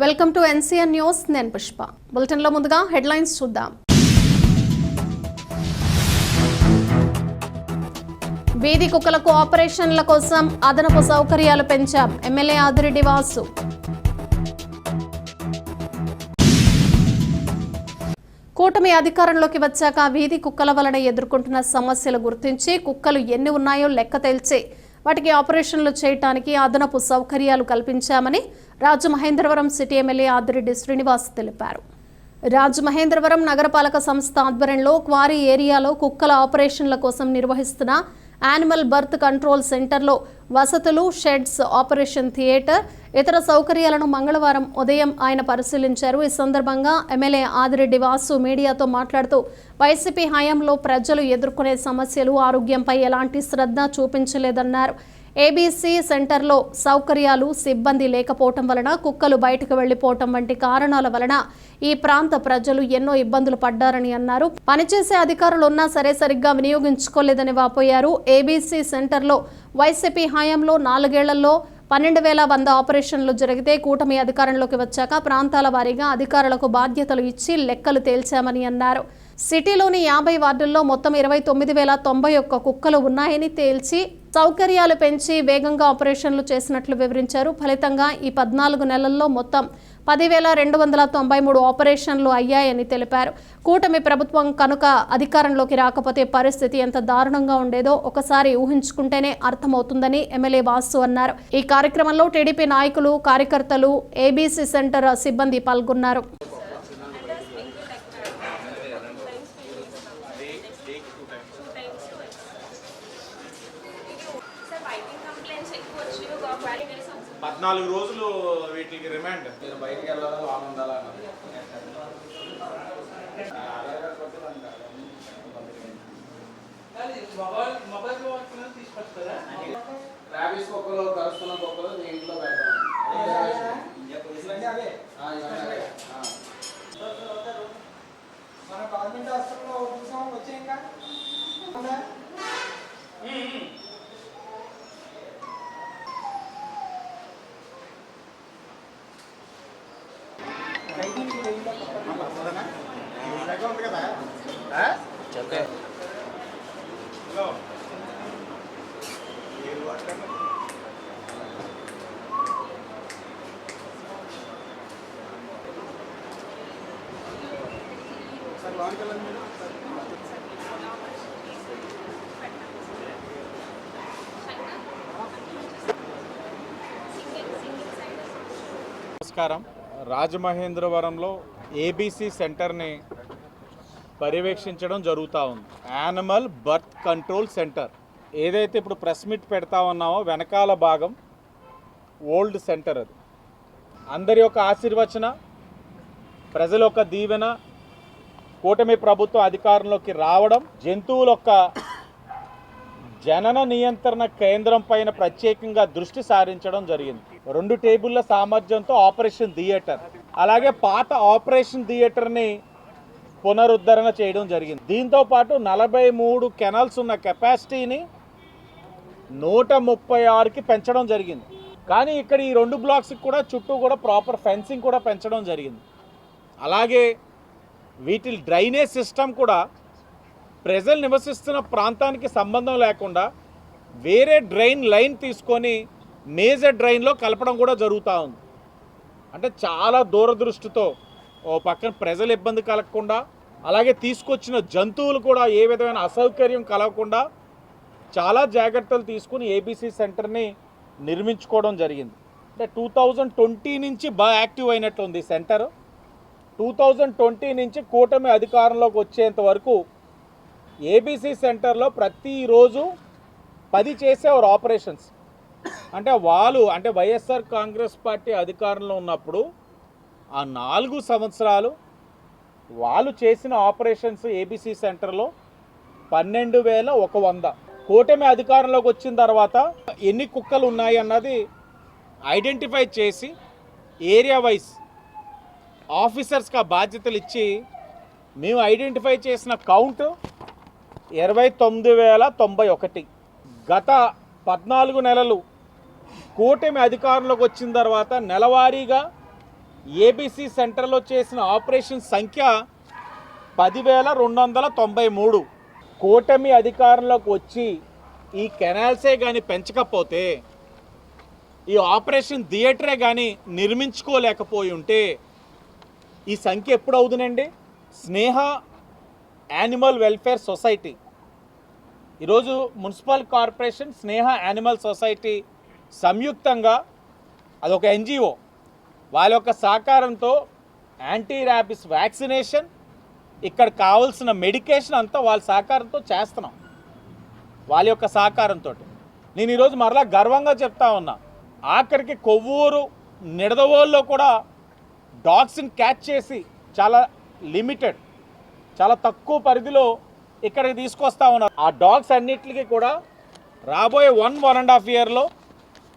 Welcome to NCN news నేను పుష్ప. బులెటిన్లో ముందుగా హెడ్లైన్స్ చూద్దాం. వీధి కుక్కలకు ఆపరేషన్ల కోసం అదనపు సౌకర్యాలు పెంచాం ఎమ్మెల్యే ఆదిరెడ్డి వాసు. కూటమి అధికారంలోకి వచ్చాక వీధి కుక్కల వలన ఎదుర్కొంటున్న సమస్యలు గుర్తించి కుక్కలు ఎన్ని ఉన్నాయో లెక్క తేల్చి వాటికి ఆపరేషన్లు చేయటానికి అదనపు సౌకర్యాలు కల్పించామని రాజమహేంద్రవరం సిటీ ఎమ్మెల్యే ఆదిరెడ్డి శ్రీనివాస్ తెలిపారు. రాజమహేంద్రవరం నగరపాలక సంస్థ ఆధ్వర్యంలో క్వారీ ఏరియాలో కుక్కల ఆపరేషన్ల కోసం నిర్వహిస్తున్న యానిమల్ బర్త్ కంట్రోల్ సెంటర్లో వసతులు షెడ్స్ ఆపరేషన్ థియేటర్ ఇతర సౌకర్యాలను మంగళవారం ఉదయం ఆయన పరిశీలించారు. ఈ సందర్భంగా ఎమ్మెల్యే ఆదిరెడ్డి వాసు మీడియాతో మాట్లాడుతూ వైసీపీ హయాంలో ప్రజలు ఎదుర్కొనే సమస్యలు ఆరోగ్యంపై ఎలాంటి శ్రద్ధ చూపించలేదన్నారు. ఏబీసీ సెంటర్లో సౌకర్యాలు సిబ్బంది లేకపోవటం వలన కుక్కలు బయటకు వెళ్ళిపోవటం వంటి కారణాల వలన ఈ ప్రాంత ప్రజలు ఎన్నో ఇబ్బందులు పడ్డారని అన్నారు. పనిచేసే అధికారులు ఉన్నా సరే సరిగ్గా వినియోగించుకోలేదని వాపోయారు. ఏబీసీ సెంటర్లో వైసీపీ హయాంలో నాలుగేళ్ళలో పన్నెండు వేల వంద ఆపరేషన్లు జరిగితే కూటమి అధికారంలోకి వచ్చాక ప్రాంతాల వారీగా అధికారులకు బాధ్యతలు ఇచ్చి లెక్కలు తేల్చామని అన్నారు. సిటీలోని యాభై వార్డుల్లో మొత్తం ఇరవై తొమ్మిది వేల తొంభై ఒక్క కుక్కలు ఉన్నాయని తేల్చి సౌకర్యాలు పెంచి వేగంగా ఆపరేషన్లు చేసినట్లు వివరించారు. ఫలితంగా ఈ పద్నాలుగు నెలల్లో మొత్తం పదివేల రెండు వందల తొంభై మూడు ఆపరేషన్లు అయ్యాయని తెలిపారు. కూటమి ప్రభుత్వం కనుక అధికారంలోకి రాకపోతే పరిస్థితి ఎంత దారుణంగా ఉండేదో ఒకసారి ఊహించుకుంటేనే అర్థమవుతుందని ఎమ్మెల్యే వాసు అన్నారు. ఈ కార్యక్రమంలో టీడీపీ నాయకులు కార్యకర్తలు ఏబీసీ సెంటర్ సిబ్బంది పాల్గొన్నారు సార్ బైకింగ్ కంప్లైంట్స్ ఎక్కువ వచ్చి ఒక క్వారీ చేసాం సార్ పద్నాలుగు రోజులు వీటికి రిమాండ్ మీరు బయటికి వెళ్ళాలి ఉండాలి కుక్కలు కుక్కలు మీ ఇంట్లో పెడతాం. మన గవర్నమెంట్ హాస్పిటల్లో చూసాం వచ్చే ఇంకా? నమస్కారం. రాజమహేంద్రవరంలో ఏబీసీ సెంటర్ని పర్యవేక్షించడం జరుగుతూ ఉంది. యానిమల్ బర్త్ కంట్రోల్ సెంటర్ ఏదైతే ఇప్పుడు ప్రెస్ మీట్ పెడతా ఉన్నామో వెనకాల భాగం ఓల్డ్ సెంటర్ అది. అందరి యొక్క ఆశీర్వచన ప్రజల యొక్క దీవెన కూటమి ప్రభుత్వం అధికారంలోకి రావడం జంతువుల యొక్క జనన నియంత్రణ కేంద్రం పైన ప్రత్యేకంగా దృష్టి సారించడం జరిగింది. రెండు టేబుల్ల సామర్థ్యంతో ఆపరేషన్ థియేటర్ అలాగే పాత ఆపరేషన్ థియేటర్ని పునరుద్ధరణ చేయడం జరిగింది. దీంతో పాటు నలభై మూడు కెనల్స్ ఉన్న కెపాసిటీని నూట ముప్పై ఆరుకి పెంచడం జరిగింది. కానీ ఇక్కడ ఈ రెండు బ్లాక్స్కి కూడా చుట్టూ కూడా ప్రాపర్ ఫెన్సింగ్ కూడా పెంచడం జరిగింది. అలాగే వీటి డ్రైనేజ్ సిస్టమ్ కూడా ప్రజలు నివసిస్తున్న ప్రాంతానికి సంబంధం లేకుండా వేరే డ్రైన్ లైన్ తీసుకొని మేజర్ డ్రైన్లో కలపడం కూడా జరుగుతూ ఉంది. అంటే చాలా దూరదృష్టితో ఓ పక్కన ప్రజలు ఇబ్బంది కలగకుండా అలాగే తీసుకొచ్చిన జంతువులు కూడా ఏ విధమైన అసౌకర్యం కలగకుండా చాలా జాగ్రత్తలు తీసుకుని ఏబీసీ సెంటర్ని నిర్మించుకోవడం జరిగింది. అంటే టూ థౌజండ్ ట్వంటీ నుంచి బాగా యాక్టివ్ అయినట్లుంది సెంటర్. టూ థౌజండ్ ట్వంటీ నుంచి కూటమి అధికారంలోకి వచ్చేంత వరకు ఏబీసీ సెంటర్లో ప్రతిరోజు పది చేసేవారు ఆపరేషన్స్. అంటే వాళ్ళు అంటే వైఎస్ఆర్ కాంగ్రెస్ పార్టీ అధికారంలో ఉన్నప్పుడు ఆ నాలుగు సంవత్సరాలు వాళ్ళు చేసిన ఆపరేషన్స్ ఏబీసీ సెంటర్లో పన్నెండు వేల ఒక వంద. కూటమి అధికారంలోకి వచ్చిన తర్వాత ఎన్ని కుక్కలు ఉన్నాయి అన్నది ఐడెంటిఫై చేసి ఏరియా వైజ్ ఆఫీసర్స్కి ఆ బాధ్యతలు ఇచ్చి మేము ఐడెంటిఫై చేసిన కౌంట్ ఇరవై తొమ్మిది వేల తొంభై ఒకటి. గత పద్నాలుగు నెలలు కూటమి అధికారంలోకి వచ్చిన తర్వాత నెలవారీగా ఏబీసీ సెంటర్లో చేసిన ఆపరేషన్ సంఖ్య పదివేల రెండు వందల తొంభై మూడు. కూటమి అధికారంలోకి వచ్చి ఈ కెనాల్సే కానీ పెంచకపోతే ఈ ఆపరేషన్ థియేటరే కానీ నిర్మించుకోలేకపోయి ఉంటే ఈ సంఖ్య ఎప్పుడు అవుతుందండి? Sneha animal welfare society. ఈరోజు municipal corporation Sneha animal society సంయుక్తంగా అదొక ఎన్జిఓ. వాళ్ళ యొక్క సహకారంతో యాంటీ ర్యాబిస్ వ్యాక్సినేషన్ ఇక్కడ కావాల్సిన మెడికేషన్ అంతా వాళ్ళ సహకారంతో చేస్తున్నాం. వాళ్ళ యొక్క సహకారంతో నేను ఈరోజు మరలా గర్వంగా చెప్తా ఉన్నా ఆఖరికి కొవ్వూరు నిడదవోల్లో కూడా డాగ్స్ని క్యాచ్ చేసి చాలా లిమిటెడ్ చాలా తక్కువ పరిధిలో ఇక్కడికి తీసుకొస్తా ఉన్నారు. ఆ డాగ్స్ అన్నిటికీ కూడా రాబోయే వన్ వన్ అండ్ హాఫ్ ఇయర్లో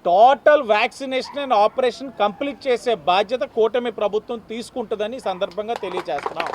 total vaccination and operation complete చేసే బాధ్యత కూటమి ప్రభుత్వం తీసుకుంటుందని సందర్భంగా తెలియజేస్తున్నాం.